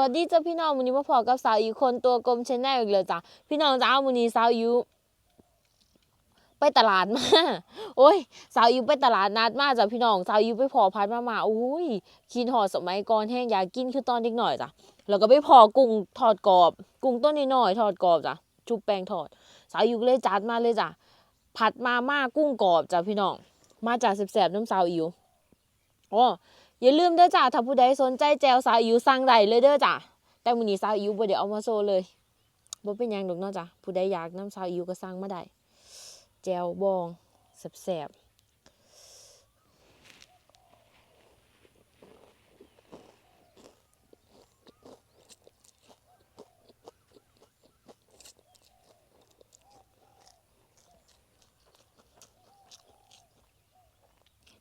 วัสดีจ้าพี่น้องวันนี้มาพอกับสาวอีกคนตัวกลมชแนลอีกเลยจ้ะพี่น้องจ้าวันนี้สาวอิวไปตลาดมา โอ้ย สาวอิวไปตลาดนัดมาจ้ะพี่น้อง สาวอิวไปพอพัดมามาโอ้ยกินหอดสมัยก่อนแห้งอยากกินคือตอนเด็กหน่อยจ้ะแล้วก็ไปพอกุ้งทอดกรอบ กุ้งต้นนิดหน่อยทอดกรอบจ้ะชุบแป้งทอด สาวอิวก็เลยจัดมาเลยจ้ะผัดมาม่ากุ้งกรอบจ้ะพี่น้อง มาจากแสบๆน้ำสาวอิวอ๋อ อย่าลืมเด้อจ้าถ้าผู้ใดสนใจแจวสาวอิวสั่งได้เลยเด้อจ้าแต่มื้อนี้สาวอิวบ่ได้เอามาโซเลยบ่เป็นหยังดอกเนาะจ้าผู้ใดอยากนํสาวอิวก็สั่งมาได้แจวบองแซ่บ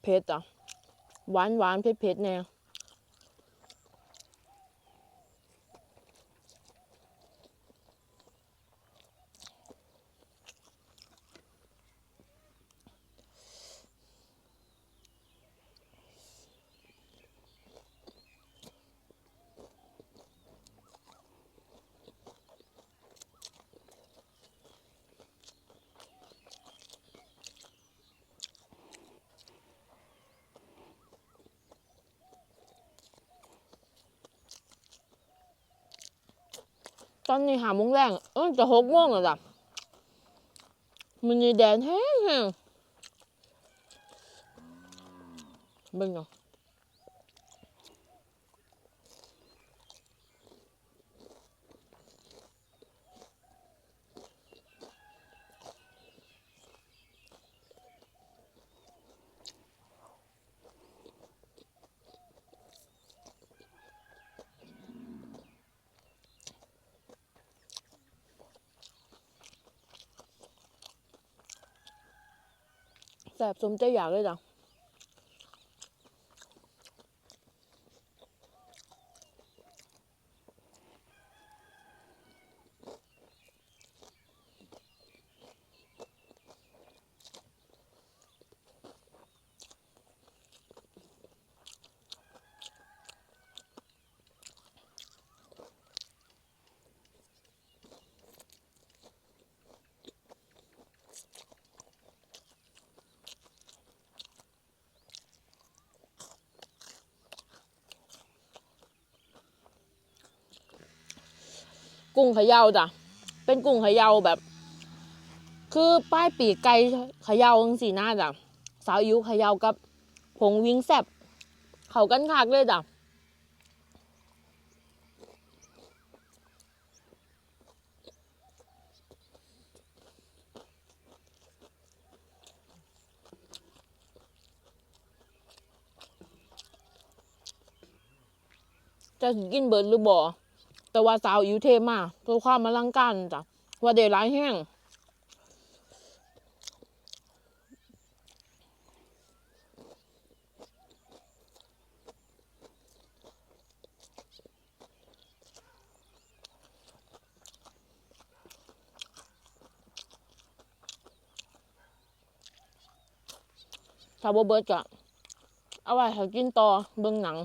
เผ็ดอะ หวานหวานเผ็ดเผ็ดๆแน่ ตอนนี้หาโมงแรงเออจะหกโมงแล้วจ้ะมันนี่แดดแห้งแห้งเบิ่งเนาะ แสบสมใจอยากเลยจ้ะ กุ้งเขย่าจ้ะ เป็นกุ้งเขย่าแบบ คือป้ายปีกไก่เขย่าจังสีหน้าจ้ะ สาวอิวเขย่ากับผงวิงแซบเขากันคักเลยจ้ะจะกินเบิร์ดหรือบ่ แต่ว่าสาวอิวเทมากเพื่อความอลังการจ้ะว่าเดร้ายแห้งถ้าบ่เบิร์ดก็เอาไว้ถ้ากินต่อเบิ่งหนัง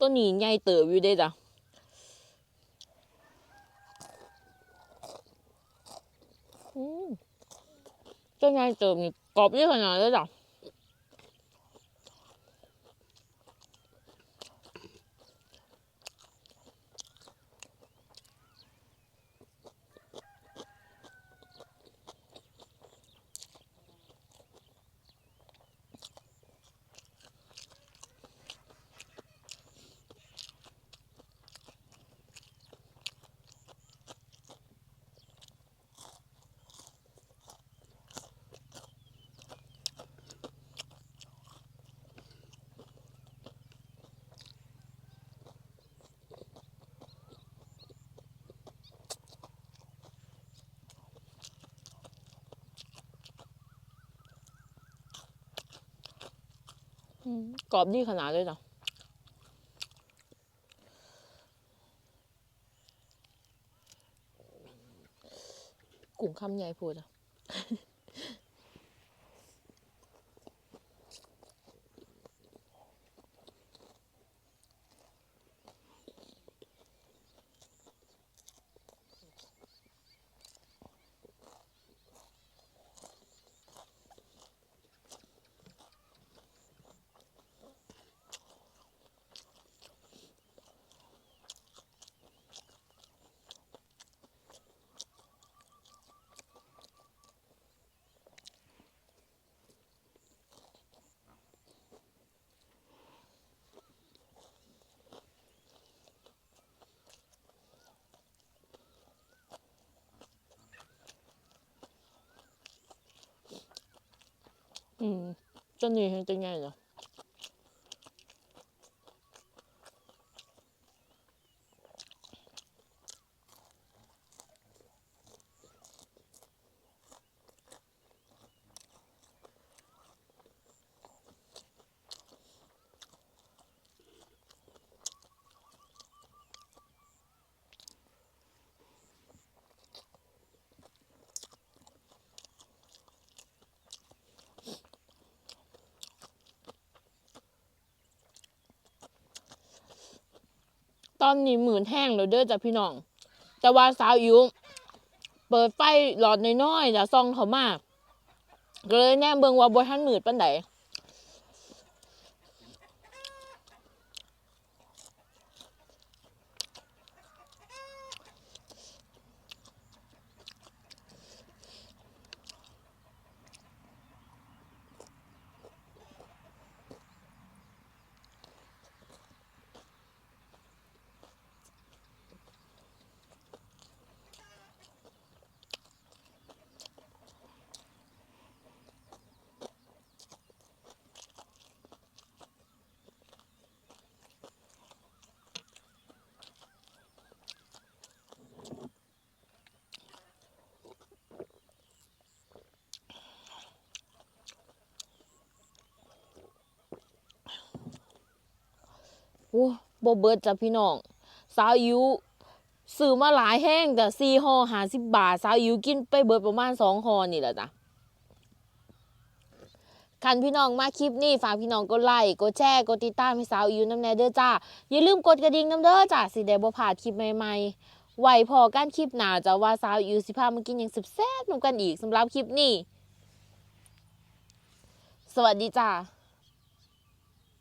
ต้นนี้ใหญ่เติบอยู่ได้จ้ะต้นใหญ่เติบนี่กรอบเยอะขนาดเลยจ้ะ กรอบดีขนาดเลยจ้ะกุ้งคำใหญ่พูดอะ อืมต้นนี้เห็ อตอนนี้หมื่นแห้งแล้วเด้อจ้ะพี่น้อง แต่ว่าสาวอิวเปิดไฟหลอดน้อยๆจะซองเขามาก ก็เลยแน่เบิงว่าบ่ทันมืดปันใด อ้บ่เบิดจ้ะพี่น้อง สาวอิวซื้อมาหลายแห้งแต่สี่ห่อหาสิบบาท สาวอิวกินไปเบิดประมาณสองห่อนี่แหละจ้ะคันพี่น้องมาคลิปนี้ฝากพี่น้องกดไลค์กดแชร์กดติดตามให้สาวอิวน้ำแน่เด้อจ้าอย่าลืมกดกระดิ่งน้ำเด้อจ้าสิได้บ่พลาดคลิปใหม่ๆไว้พอกันคลิปหน้าจะว่าสาวอิวสิพามากินหยังแซ่บๆนำกันอีกสำหรับคลิปนี้ สวัสดีจ้า